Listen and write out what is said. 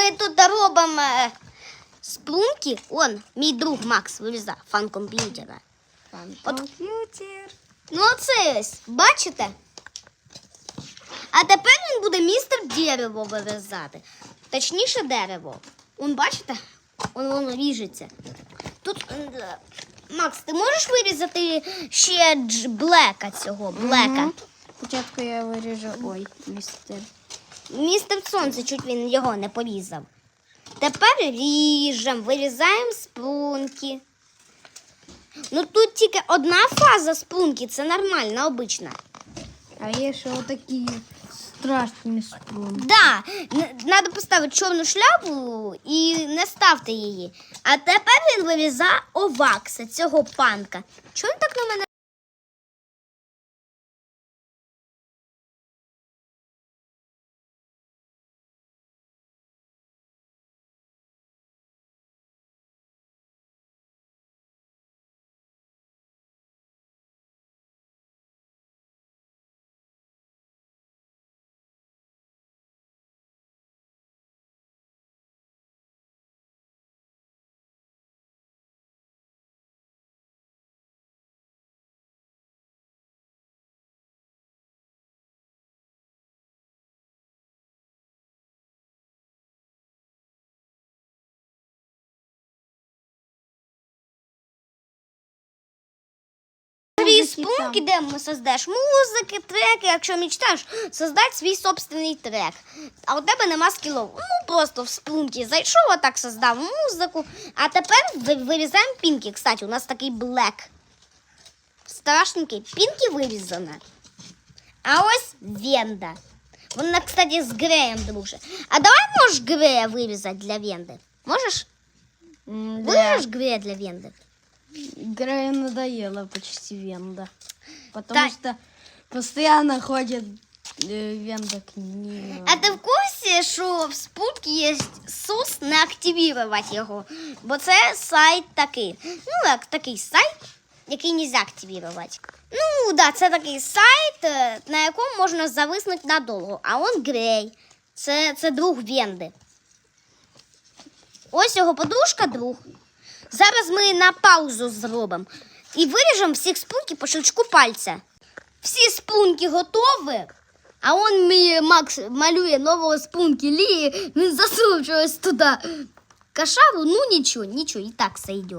Ми тут робимо е, сплунки. Он, мій друг Макс вирізав фан комп'ютера. Комп'ютер. Ну, оце ось, бачите? А тепер він буде містер дерево вирізати. Точніше дерево. Он бачите? Он воно ріжеться. Тут. е, Макс, ти можеш вирізати ще блека цього? Блека. Спочатку я виріжу. Ой, містер. Містер Сонце чуть він його не порізав. Тепер ріжемо, вирізаємо сплунки. Ну тут тільки одна фаза сплунки, це нормально, обична. А є ще отакі страшні спруни. Да, треба поставити чорну шляпу і не ставте її. А тепер він вирізає овакса цього панка. Чому він так на мене? спунки, де ми создаєш музики, треки. Якщо мечтаєш, создати свій собственний трек. А у тебе нема скілов. Ну просто в спунки зайшов, отак создав музику. А тепер ви- вирізаємо пінки. Кстати, у нас такий блек. Страшненький. Пінки вирізана. А ось Венда. Вона, кстати, з Греєм друже. А давай можеш Грея вирізати для Венди? Можеш? Да. Виріж Грея для Венди? Грею надоело почти Венда. Потому Да. что постоянно ходит э, Венда к ним. А ти в курсі, що в спутки є СУС не активувати його? Бо це сайт такий. Ну, як такий сайт, який не можна активувати. Ну, да, це такий сайт, е, на якому можна зависнути надовго. А он Грей. Це, це друг Венди. Ось його подружка друг. Зараз ми на паузу зробимо і виріжемо всіх спунків по щелчку пальця. Всі спунки готові. А он мій Макс малює нового спунки Лії, він засунув чогось туди. Кошару, ну нічого, нічого, і так все йде.